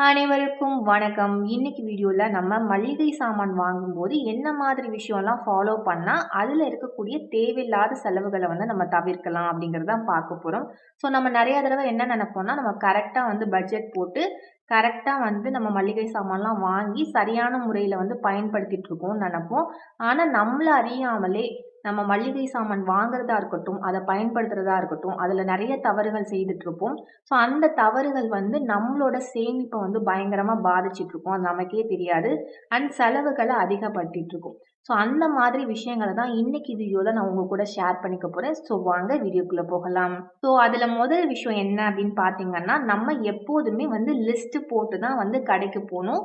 அனைவருக்கும் வணக்கம். இன்னைக்கு வீடியோவில் நம்ம மளிகை சாமான் வாங்கும்போது என்ன மாதிரி விஷயம்லாம் ஃபாலோ பண்ணால் அதில் இருக்கக்கூடிய தேவையில்லாத செலவுகளை வந்து நம்ம தவிர்க்கலாம் அப்படிங்கிறது தான் பார்க்க போகிறோம் ஸோ நம்ம நிறைய தடவை என்ன நினைப்போம்னா நம்ம கரெக்டாக வந்து பட்ஜெட் போட்டு கரெக்டாக வந்து நம்ம மளிகை சாமான்லாம் வாங்கி சரியான முறையில் வந்து பயன்படுத்திட்டு இருக்கோம்னு நினைப்போம். ஆனால் நம்மளை அறியாமலே நம்ம மளிகை சாமான் வாங்குறதா இருக்கட்டும் அதை பயன்படுத்துறதா இருக்கட்டும் அதில் நிறைய தவறுகள் செய்துட்டு இருப்போம். ஸோ அந்த தவறுகள் வந்து நம்மளோட சேமிப்பை வந்து பயங்கரமாக பாதிச்சிட்ருக்கோம் அது நமக்கே தெரியாது. அண்ட் செலவுகளை அதிகப்படுத்திட்டு இருக்கோம். ஸோ அந்த மாதிரி விஷயங்களை தான் இன்னைக்கு வீடியோவில் நான் உங்கள் கூட ஷேர் பண்ணிக்க போகிறேன் ஸோ வாங்க வீடியோக்குள்ளே போகலாம். ஸோ அதில் முதல் விஷயம் என்ன அப்படின்னு பார்த்தீங்கன்னா நம்ம எப்போதுமே வந்து லிஸ்ட்டு போட்டு தான் வந்து கடைக்கு போகணும்.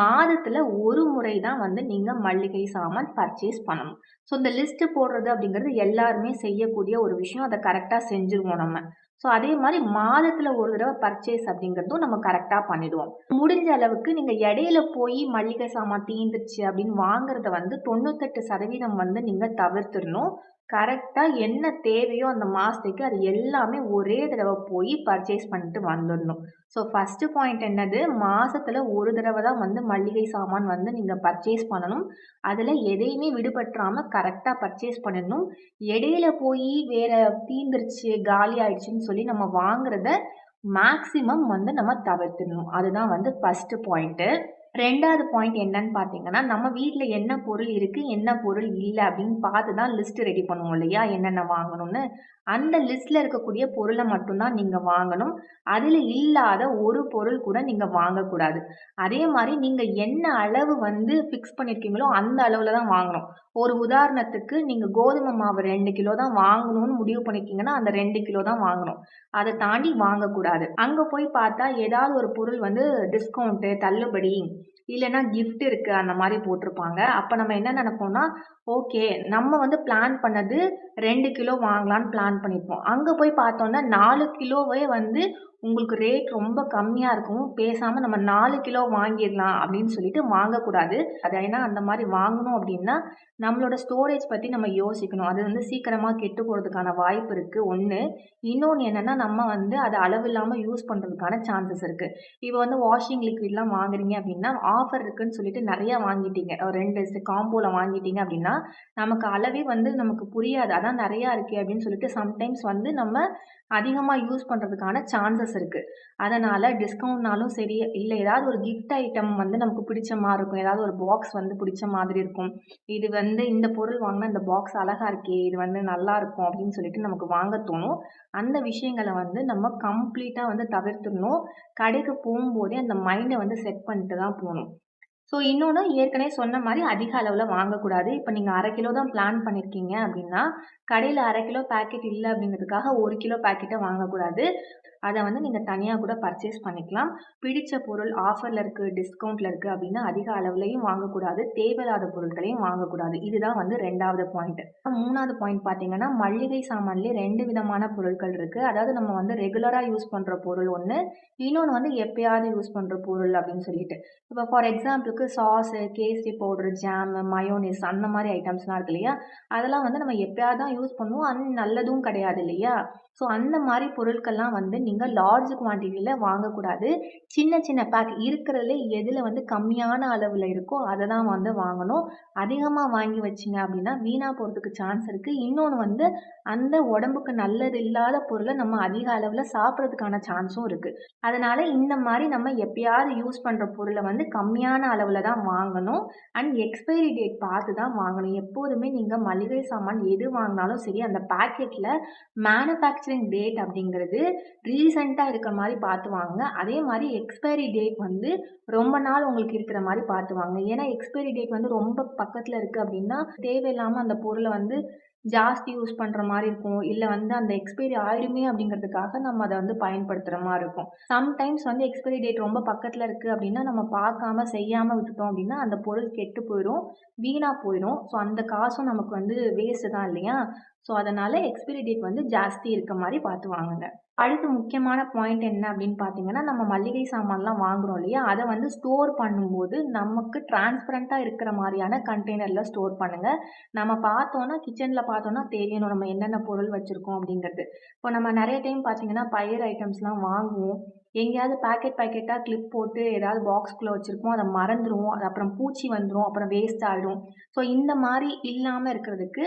மாதத்தில் ஒரு முறை தான் வந்து நீங்கள் மளிகை சாமான் பர்ச்சேஸ் பண்ணணும். ஸோ இந்த லிஸ்ட்டு போடுறது அப்படிங்கிறது எல்லாருமே செய்யக்கூடிய ஒரு விஷயம். அதை கரெக்டாக செஞ்சுருவோம் நம்ம. ஸோ அதே மாதிரி மாதத்தில் ஒரு தடவை பர்ச்சேஸ் அப்படிங்கிறதும் நம்ம கரெக்டாக பண்ணிடுவோம். முடிஞ்ச அளவுக்கு நீங்கள் இடையில போய் மளிகை சாமான் தீந்துருச்சு அப்படின்னு வாங்குறத வந்து தொண்ணூத்தெட்டு சதவீதம் வந்து நீங்கள் தவிர்த்துடணும். கரெக்டாக என்ன தேவையோ அந்த மாதத்துக்கு அது எல்லாமே ஒரே தடவை போய் பர்ச்சேஸ் பண்ணிட்டு வந்துடணும். ஸோ ஃபஸ்ட்டு பாயிண்ட் என்னது? மாதத்தில் ஒரு தடவை தான் வந்து மளிகை சாமான் வந்து நீங்கள் பர்ச்சேஸ் பண்ணணும். அதில் எதையுமே விடுபட்டுறாமல் கரெக்டாக பர்ச்சேஸ் பண்ணணும் இடையில போய் வேறு தீந்துருச்சு காலி ஆயிடுச்சுன்னு சொல்லி நம்ம வாங்குறத மேக்ஸிமம் வந்து நம்ம தவிர்த்துடணும். அதுதான் வந்து ஃபஸ்ட்டு பாயிண்ட்டு ரெண்டாவது பாயிண்ட் என்னன்னு பார்த்தீங்கன்னா நம்ம வீட்டில் என்ன பொருள் இருக்குது என்ன பொருள் இல்லை அப்படின்னு பார்த்து தான் லிஸ்ட்டு ரெடி பண்ணுவோம் இல்லையா? என்னென்ன வாங்கணும்னு. அந்த லிஸ்ட்டில் இருக்கக்கூடிய பொருளை மட்டும்தான் நீங்கள் வாங்கணும். அதில் இல்லாத ஒரு பொருள் கூட நீங்கள் வாங்கக்கூடாது. அதே மாதிரி நீங்கள் என்ன அளவு வந்து ஃபிக்ஸ் பண்ணியிருக்கீங்களோ அந்த அளவில் தான் வாங்கணும். ஒரு உதாரணத்துக்கு நீங்கள் கோதுமை மாவு ரெண்டு கிலோ தான் வாங்கணும்னு முடிவு பண்ணிக்கிங்கன்னா அந்த ரெண்டு கிலோ தான் வாங்கணும். அதை தாண்டி வாங்கக்கூடாது. அங்கே போய் பார்த்தா ஏதாவது ஒரு பொருள் வந்து டிஸ்கவுண்ட்டு தள்ளுபடி இல்லைன்னா கிஃப்ட் இருக்குது அந்த மாதிரி போட்டிருப்பாங்க. அப்போ நம்ம என்ன நினைப்போம்னா ஓகே நம்ம வந்து பிளான் பண்ணது ரெண்டு கிலோ வாங்கலான்னு பிளான் பண்ணியிருப்போம் அங்கே போய் பார்த்தோன்னா நாலு கிலோவே வந்து உங்களுக்கு ரேட் ரொம்ப கம்மியாக இருக்கும். பேசாமல் நம்ம நாலு கிலோ வாங்கிடலாம் அப்படின்னு சொல்லிட்டு வாங்கக்கூடாது. அது ஏன்னா அந்த மாதிரி வாங்கணும் அப்படின்னா நம்மளோட ஸ்டோரேஜ் பற்றி நம்ம யோசிக்கணும். அது வந்து சீக்கிரமாக கெட்டு போகிறதுக்கான வாய்ப்பு இருக்குது ஒன்று இன்னொன்று என்னென்னா நம்ம வந்து அதை அளவு இல்லாமல் யூஸ் பண்ணுறதுக்கான சான்சஸ் இருக்குது இப்போ வந்து வாஷிங் லிக்விட்லாம் வாங்குறீங்க அப்படின்னா ஆஃபர் இருக்குன்னு சொல்லிட்டு நிறையா வாங்கிட்டீங்க. ரெண்டு காம்போவில் வாங்கிட்டீங்க அப்படின்னா நமக்கு அளவே வந்து நமக்கு புரியாது. அதான் நிறையா இருக்கே அப்படின்னு சொல்லிட்டு சம்டைம்ஸ் வந்து நம்ம அதிகமாக யூஸ் பண்ணுறதுக்கான சான்சஸ் இருக்குது அதனால் டிஸ்கவுண்ட்னாலும் சரி இல்லை ஏதாவது ஒரு கிஃப்ட் ஐட்டம் வந்து நமக்கு பிடிச்ச மாதிரி இருக்கும். ஏதாவது ஒரு பாக்ஸ் வந்து பிடிச்ச மாதிரி இருக்கும். இது வந்து இந்த பொருள் வாங்கினா இந்த பாக்ஸ் அழகாக இருக்கே இது வந்து நல்லா இருக்கும் அப்படின்னு சொல்லிட்டு நமக்கு வாங்க தோணும். அந்த விஷயங்களை வந்து நம்ம கம்ப்ளீட்டாக வந்து தவிர்த்துடணும். கடைக்கு போகும்போதே அந்த மைண்டை வந்து செட் பண்ணிட்டு தான் போகணும். ஸோ இன்னொன்று ஏற்கனவே சொன்ன மாதிரி அதிக அளவில் வாங்கக்கூடாது. இப்போ நீங்கள் அரை கிலோ தான் பிளான் பண்ணியிருக்கீங்க அப்படின்னா கடையில் அரை கிலோ பேக்கெட் இல்லை அப்படிங்கிறதுக்காக ஒரு கிலோ பேக்கெட்டை வாங்கக்கூடாது. அதை வந்து நீங்கள் தனியாக கூட பர்ச்சேஸ் பண்ணிக்கலாம். பிடித்த பொருள் ஆஃபரில் இருக்குது டிஸ்கவுண்ட்டில் இருக்குது அப்படின்னா அதிக அளவுலையும் வாங்கக்கூடாது. தேவையில்லாத பொருட்களையும் வாங்கக்கூடாது. இதுதான் வந்து ரெண்டாவது பாயிண்ட் மூணாவது பாயிண்ட் பார்த்தீங்கன்னா மளிகை சாமான்லேயே ரெண்டு விதமான பொருட்கள் இருக்குது அதாவது நம்ம வந்து ரெகுலராக யூஸ் பண்ணுற பொருள் ஒன்று இன்னொன்று வந்து எப்பயாவது யூஸ் பண்ணுற பொருள் அப்படின்னு சொல்லிட்டு. இப்போ ஃபார் எக்ஸாம்பிளுக்கு sauce kesari powder jam mayonnaise அந்த மாதிரி ஐட்டம்ஸ்லாம் இருக்கு இல்லையா? அதெல்லாம் வந்து நம்ம எப்பயாவது தான் யூஸ் பண்ணுவோம். அது நல்லதும் கிடையாது இல்லையா? ஸோ அந்த மாதிரி பொருட்கள்லாம் வந்து நீங்கள் லார்ஜ் குவான்டிட்டியில் வாங்கக்கூடாது. சின்ன சின்ன பேக் இருக்கிறதுல எதில் வந்து கம்மியான அளவில் இருக்கோ அதை தான் வந்து வாங்கணும். அதிகமாக வாங்கி வச்சிங்க அப்படின்னா வீணாக போகிறதுக்கு சான்ஸ் இருக்குது இன்னொன்று வந்து அந்த உடம்புக்கு நல்லது இல்லாத பொருளை நம்ம அதிக அளவில் சாப்பிட்றதுக்கான சான்ஸும் இருக்குது அதனால் இந்த மாதிரி நம்ம எப்பயாவது யூஸ் பண்ணுற பொருளை வந்து கம்மியான அளவில் தான் வாங்கணும். அண்ட் எக்ஸ்பைரி டேட் பார்த்து தான் வாங்கணும். எப்போதுமே நீங்கள் மளிகை சாமான் எது வாங்கினாலும் சரி அந்த பேக்கெட்டில் மேனுஃபேக்சரிங் டேட் அப்படிங்கிறது ரீசெண்டாக இருக்கிற மாதிரி பார்த்து வாங்க அதே மாதிரி எக்ஸ்பைரி டேட் வந்து ரொம்ப நாள் உங்களுக்கு இருக்கிற மாதிரி பார்த்து வாங்க ஏன்னா எக்ஸ்பைரி டேட் வந்து ரொம்ப பக்கத்தில் இருக்குது அப்படின்னா தேவையில்லாமல் அந்த பொருளை வந்து ஜாஸ்தி யூஸ் பண்ணுற மாதிரி இருக்கும். இல்லை வந்து அந்த எக்ஸ்பைரி ஆயிடுமே அப்படிங்கிறதுக்காக நம்ம அதை வந்து பயன்படுத்துகிற மாதிரி இருக்கும். சம்டைம்ஸ் வந்து எக்ஸ்பைரி டேட் ரொம்ப பக்கத்தில் இருக்குது அப்படின்னா நம்ம பார்க்காம செய்யாமல் விட்டுட்டோம் அப்படின்னா அந்த பொருள் கெட்டு போயிடும் வீணாக போயிடும் ஸோ அந்த காசும் நமக்கு வந்து வேஸ்ட்டு தான் இல்லையா? ஸோ அதனால எக்ஸ்பிரி டேட் வந்து ஜாஸ்தி இருக்க மாதிரி பார்த்து வாங்குங்க. அடுத்து முக்கியமான பாயிண்ட் என்ன அப்படின்னு பார்த்தீங்கன்னா, நம்ம மளிகை சாமான்லாம் வாங்குறோம் இல்லையா? அதை வந்து ஸ்டோர் பண்ணும்போது நமக்கு டிரான்ஸ்பரண்ட்டாக இருக்கிற மாதிரியான கண்டெய்னரில் ஸ்டோர் பண்ணுங்கள் நம்ம பார்த்தோன்னா கிச்சனில் பார்த்தோன்னா தெரியணும் நம்ம என்னென்ன பொருள் வச்சுருக்கோம் அப்படிங்கிறது. இப்போ நம்ம நிறைய டைம் பார்த்தீங்கன்னா, பயிர் ஐட்டம்ஸ்லாம் வாங்குவோம். எங்கேயாவது பாக்கெட் பேக்கெட்டாக கிளிப் போட்டு ஏதாவது பாக்ஸ்க்குள்ள வச்சுருக்கோம் அதை மறந்துடுவோம் அது அப்புறம் பூச்சி வந்துடும் அப்புறம் வேஸ்ட் ஆகிடும் ஸோ இந்த மாதிரி இல்லாமல் இருக்கிறதுக்கு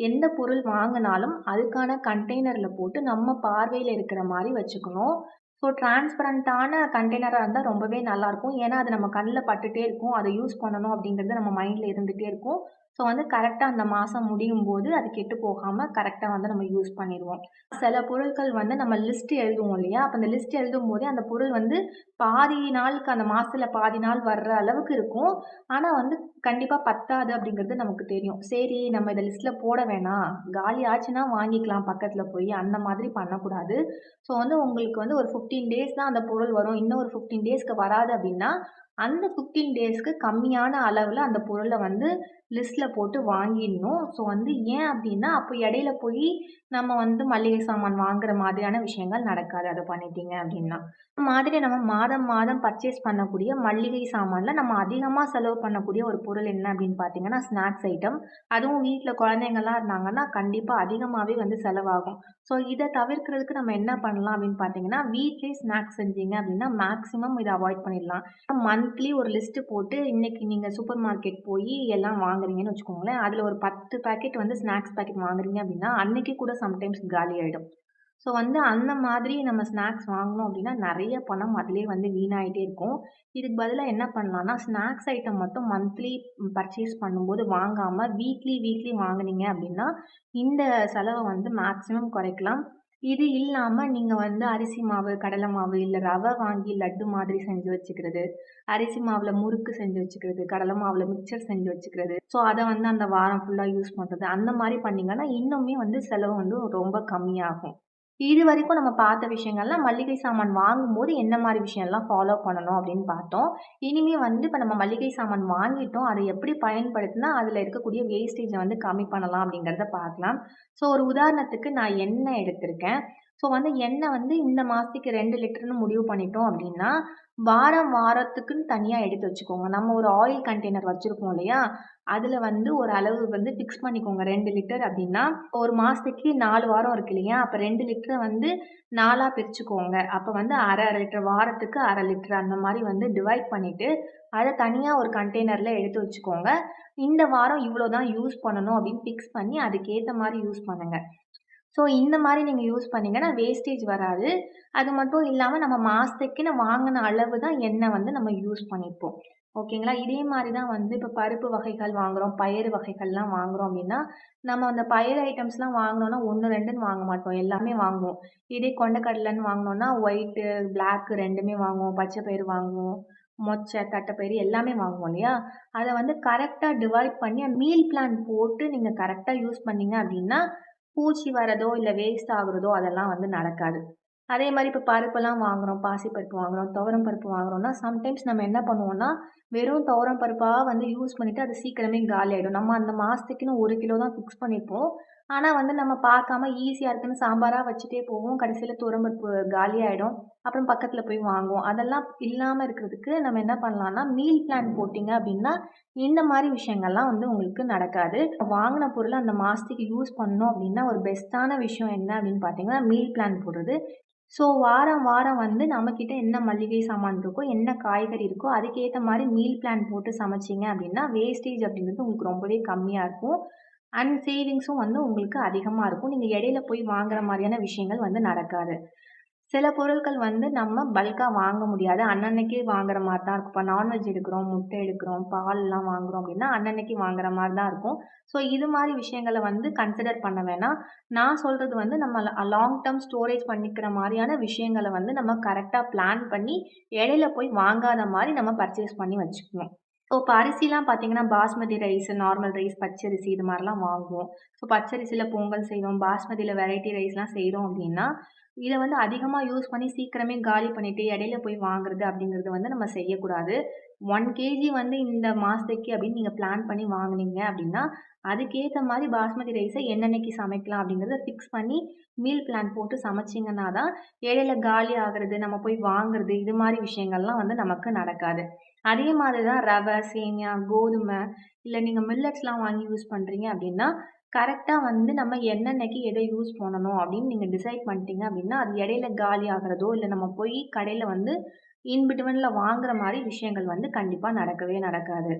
எந்த பொருள் வாங்கினாலும் அதுக்கான கண்டெய்னரில் போட்டு நம்ம பார்வையில் இருக்கிற மாதிரி வச்சுக்கணும். ஸோ டிரான்ஸ்பரண்ட்டான கண்டெய்னராக இருந்தால் ரொம்பவே நல்லாயிருக்கும். ஏன்னா, அது நம்ம கண்ணில் பட்டுகிட்டே இருக்கும். அதை யூஸ் பண்ணணும் அப்படிங்கிறது நம்ம மைண்டில் இருந்துகிட்டே இருக்கும். ஸோ வந்து கரெக்டாக அந்த மாதம் முடியும் போது அது கெட்டு போகாமல் கரெக்டாக வந்து நம்ம யூஸ் பண்ணிடுவோம் சில பொருட்கள் வந்து நம்ம லிஸ்ட் எழுதுவோம் இல்லையா? அப்போ அந்த லிஸ்ட் எழுதும்போதே அந்த பொருள் வந்து பாதி நாளுக்கு அந்த மாதத்தில் பாதி நாள் வர்ற அளவுக்கு இருக்கும். ஆனால் வந்து கண்டிப்பாக பத்தாது அப்படிங்கிறது நமக்கு தெரியும். சரி நம்ம இதை லிஸ்ட்டில் போட வேணாம். காலி ஆச்சுன்னா வாங்கிக்கலாம் பக்கத்தில் போய் அந்த மாதிரி பண்ணக்கூடாது. ஸோ வந்து உங்களுக்கு வந்து ஒரு 15 டேஸ் தான் அந்த பொருள் வரும். இன்னும் ஒரு 15 டேஸ்க்கு வராது அப்படின்னா, அந்த 15 டேஸ்க்கு கம்மியான அளவில் அந்த பொருளை வந்து லிஸ்ட்டில் போட்டு வாங்கிடணும். ஸோ வந்து ஏன் அப்படின்னா, அப்போ இடையில போய் நம்ம வந்து மளிகை சாமான் வாங்குற மாதிரியான விஷயங்கள் நடக்காது. அதை பண்ணிட்டீங்க அப்படின்னா. மாதிரி நம்ம மாதம் மாதம் பர்ச்சேஸ் பண்ணக்கூடிய மளிகை சாமானில் நம்ம அதிகமாக செலவு பண்ணக்கூடிய ஒரு பொருள் என்ன அப்படின்னு பார்த்தீங்கன்னா, ஸ்நாக்ஸ் ஐட்டம். அதுவும் வீட்டில் குழந்தைங்கள்லாம் இருந்தாங்கன்னா, கண்டிப்பாக அதிகமாகவே வந்து செலவாகும். ஸோ இதை தவிர்க்கிறதுக்கு நம்ம என்ன பண்ணலாம் அப்படின்னு பார்த்தீங்கன்னா, வீட்லேயே ஸ்நாக்ஸ் செஞ்சீங்க அப்படின்னா மேக்ஸிமம் இதை அவாய்ட் பண்ணிடலாம். மந்த்லி ஒரு லிஸ்ட்டு போட்டு இன்னைக்கு நீங்கள் சூப்பர் மார்க்கெட் போய் எல்லாம் வாங்க வாங்குறீங்கன்னு வச்சுக்கோங்களேன். அதில் ஒரு 10 பாக்கெட் வந்து ஸ்நாக்ஸ் பேக்கெட் வாங்குறீங்க அப்படின்னா, அன்றைக்கி கூட சம்டைம்ஸ் காலி ஆகிடும் ஸோ வந்து அந்த மாதிரி நம்ம ஸ்நாக்ஸ் வாங்குனோம் அப்படின்னா, நிறைய பணம் அதிலே வந்து வீணாகிட்டே இருக்கும். இதுக்கு பதிலாக என்ன பண்ணலாம்னா, ஸ்நாக்ஸ் ஐட்டம் மட்டும் மந்த்லி பர்ச்சேஸ் பண்ணும்போது வாங்காமல் வீக்லி வீக்லி வாங்குனீங்க அப்படின்னா, இந்த செலவை வந்து மேக்ஸிமம் குறைக்கலாம். இது இல்லாமல் நீங்கள் வந்து அரிசி மாவு, கடலை மாவு இல்லை ரவை வாங்கி லட்டு மாதிரி செஞ்சு வச்சுக்கிறது. அரிசி மாவில் முறுக்கு செஞ்சு வச்சுக்கிறது. கடலை மாவில் மிக்சர் செஞ்சு வச்சுக்கிறது. ஸோ அதை வந்து அந்த வாரம் ஃபுல்லாக யூஸ் பண்ணுறது அந்த மாதிரி பண்ணிங்கன்னா இன்னுமே வந்து செலவு வந்து ரொம்ப கம்மியாகும். இது வரைக்கும் நம்ம பார்த்த விஷயங்கள்லாம் மளிகை சாமான் வாங்கும்போது என்ன மாதிரி விஷயம்லாம் ஃபாலோ பண்ணணும் அப்படின்னு பார்த்தோம். இனிமே வந்து இப்போ நம்ம மளிகை சாமான் வாங்கிட்டோம். அதை எப்படி பயன்படுத்தினா அதில் இருக்கக்கூடிய வேஸ்டேஜை வந்து கம்மி பண்ணலாம் அப்படிங்கிறத பார்க்கலாம். ஸோ ஒரு உதாரணத்துக்கு நான் எண்ணெய் எடுத்திருக்கேன். ஸோ வந்து எண்ணெய் வந்து இந்த மாதத்துக்கு ரெண்டு லிட்டர்னு முடிவு பண்ணிட்டோம் அப்படின்னா, வாரம் வாரத்துக்குன்னு தனியாக எடுத்து வச்சுக்கோங்க. நம்ம ஒரு ஆயில் கண்டெய்னர் வச்சுருப்போம் இல்லையா? அதில் வந்து ஒரு அளவு வந்து ஃபிக்ஸ் பண்ணிக்கோங்க. ரெண்டு லிட்டர் அப்படின்னா, ஒரு மாதத்துக்கு நாலு வாரம் இருக்கு இல்லையா? அப்போ ரெண்டு லிட்டரை வந்து நாலாக பிரிச்சுக்கோங்க. அப்போ வந்து அரை அரை லிட்டர் வாரத்துக்கு அரை லிட்டர் அந்த மாதிரி வந்து டிவைட் பண்ணிவிட்டு அதை தனியாக ஒரு கண்டெய்னரில் எடுத்து வச்சுக்கோங்க. இந்த வாரம் இவ்வளோ தான் யூஸ் பண்ணணும் அப்படின்னு ஃபிக்ஸ் பண்ணி அதுக்கேற்ற மாதிரி யூஸ் பண்ணுங்கள் ஸோ இந்த மாதிரி நீங்கள் யூஸ் பண்ணீங்கன்னா வேஸ்டேஜ் வராது. அது மட்டும் இல்லாமல் நம்ம மாதத்துக்குன்னு வாங்கின அளவு தான் எண்ணெய் வந்து நம்ம யூஸ் பண்ணிப்போம். ஓகேங்களா? இதே மாதிரி தான் வந்து இப்போ பருப்பு வகைகள் வாங்குகிறோம் பயிறு வகைகள்லாம் வாங்குகிறோம் அப்படின்னா, நம்ம அந்த பயிர் ஐட்டம்ஸ்லாம் வாங்கினோன்னா ஒன்று ரெண்டுன்னு வாங்க மாட்டோம். எல்லாமே வாங்குவோம். இதே கொண்டக்கடலைன்னு வாங்கினோன்னா ஒயிட்டு, பிளாக்கு ரெண்டுமே வாங்குவோம். பச்சை பயிறு வாங்குவோம். மொச்சை, தட்டைப்பயிறு எல்லாமே வாங்குவோம் இல்லையா? அதை வந்து கரெக்டாக டிவைட் பண்ணி அந்த மீல் பிளான் போட்டு நீங்கள் கரெக்டாக யூஸ் பண்ணீங்க அப்படின்னா, பூச்சி வரதோ, இல்லை வேஸ்ட் ஆகுறதோ அதெல்லாம் வந்து நடக்காது. அதே மாதிரி இப்போ பருப்பெல்லாம் வாங்குகிறோம் பாசி பருப்பு வாங்குறோம், துவரம் பருப்பு வாங்குகிறோன்னா சம்டைம்ஸ் நம்ம என்ன பண்ணுவோம்னா, வெறும் துவரம் பருப்பாக வந்து யூஸ் பண்ணிவிட்டு அது சீக்கிரமே காலி ஆகிடும் நம்ம அந்த மாதத்துக்குன்னு ஒரு கிலோ தான் ஃபிக்ஸ் பண்ணியிருப்போம். ஆனால் வந்து நம்ம பார்க்காம ஈஸியாக இருக்குன்னு சாம்பாராக வச்சுட்டே போவோம். கடைசியில் துவரம் காலியாகிடும் அப்புறம் பக்கத்தில் போய் வாங்குவோம். அதெல்லாம் இல்லாமல் இருக்கிறதுக்கு நம்ம என்ன பண்ணலாம்னா, மீல் பிளான் போட்டிங்க அப்படின்னா, இந்த மாதிரி விஷயங்கள்லாம் வந்து உங்களுக்கு நடக்காது. வாங்கின பொருள் அந்த மாதத்துக்கு யூஸ் பண்ணோம் அப்படின்னா, ஒரு பெஸ்ட்டான விஷயம் என்ன அப்படின்னு பார்த்தீங்கன்னா, மீல் பிளான் போடுறது. ஸோ வாரம் வாரம் வந்து நம்மக்கிட்ட என்ன மளிகை சாமான் இருக்கோ, என்ன காய்கறி இருக்கோ, அதுக்கேற்ற மாதிரி மீல் பிளான் போட்டு சமைச்சீங்க அப்படின்னா, வேஸ்டேஜ் அப்படிங்கிறது உங்களுக்கு ரொம்பவே கம்மியாக இருக்கும். அண்ட் சேவிங்ஸும் வந்து உங்களுக்கு அதிகமாக இருக்கும். நீங்கள் இடையில போய் வாங்குற மாதிரியான விஷயங்கள் வந்து நடக்காது. சில பொருட்கள் வந்து நம்ம பல்காக வாங்க முடியாது. அன்னன்னைக்கே வாங்குற மாதிரி தான் இருக்கும். இப்போ நான்வெஜ் எடுக்கிறோம், முட்டை எடுக்கிறோம், பால்லாம் வாங்குறோம் அப்படின்னா, அன்னன்னைக்கு வாங்குற மாதிரி தான் இருக்கும். ஸோ இது மாதிரி விஷயங்கள வந்து கன்சிடர் பண்ண வேணாம். நான் சொல்கிறது வந்து நம்ம லாங் டேர்ம் ஸ்டோரேஜ் பண்ணிக்கிற மாதிரியான விஷயங்கள வந்து நம்ம கரெக்டாக பிளான் பண்ணி, இடையில போய் வாங்காத மாதிரி நம்ம பர்ச்சேஸ் பண்ணி வச்சுக்கணும். ஸோ இப்போ அரிசிலாம் பார்த்தீங்கன்னா, பாஸ்மதி ரைஸ், நார்மல் ரைஸ், பச்சரிசி இது மாதிரிலாம் வாங்குவோம். ஸோ பச்சரிசியில் பொங்கல் செய்வோம். பாஸ்மதியில் வெரைட்டி ரைஸ்லாம் செய்கிறோம் அப்படின்னா, இதை வந்து அதிகமாக யூஸ் பண்ணி சீக்கிரமே காலி பண்ணிவிட்டு இடையில போய் வாங்குறது அப்படிங்கிறது வந்து நம்ம செய்யக்கூடாது. ஒன் கேஜி வந்து இந்த மாதத்துக்கு அப்படின்னு நீங்கள் பிளான் பண்ணி வாங்குனீங்க அப்படின்னா, அதுக்கேற்ற மாதிரி பாஸ்மதி ரைஸை என்னன்னைக்கு சமைக்கலாம் அப்படிங்கிறத ஃபிக்ஸ் பண்ணி மீல் பிளான் போட்டு சமைச்சிங்கன்னா தான், இடையில காலி ஆகிறது நம்ம போய் வாங்குறது, இது மாதிரி விஷயங்கள்லாம் வந்து நமக்கு நடக்காது. அதே மாதிரி தான் ரவை, சேமியா, கோதுமை இல்லை நீங்கள் மில்லட்ஸ்லாம் வாங்கி யூஸ் பண்ணுறீங்க அப்படின்னா, கரெக்டாக வந்து நம்ம என்னென்னக்கு எதை யூஸ் பண்ணணும் அப்படின்னு நீங்கள் டிசைட் பண்ணிட்டீங்க அப்படின்னா, அது இடையில காலி ஆகிறதோ இல்லை நம்ம போய் கடையில் வந்து இன்பிட்வனில் வாங்குற மாதிரி விஷயங்கள் வந்து கண்டிப்பாக நடக்கவே நடக்காது.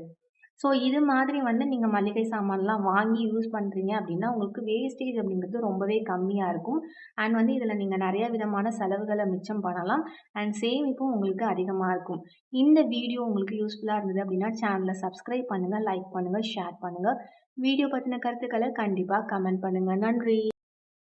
ஸோ இது மாதிரி வந்து நீங்கள் மளிகை சாமான்லாம் வாங்கி யூஸ் பண்ணுறீங்க அப்படின்னா, உங்களுக்கு வேஸ்டேஜ் அப்படிங்கிறது ரொம்பவே கம்மியாக இருக்கும். அண்ட் வந்து இதில் நீங்கள் நிறைய விதமான செலவுகளை மிச்சம் பண்ணலாம். அண்ட் சேமிப்பும் உங்களுக்கு அதிகமாக இருக்கும். இந்த வீடியோ உங்களுக்கு யூஸ்ஃபுல்லாக இருந்தது அப்படின்னா, சேனலை சப்ஸ்கிரைப் பண்ணுங்கள் லைக் பண்ணுங்கள் ஷேர் பண்ணுங்கள் வீடியோ பற்றின கருத்துக்களை கண்டிப்பாக கமெண்ட் பண்ணுங்க. நன்றி.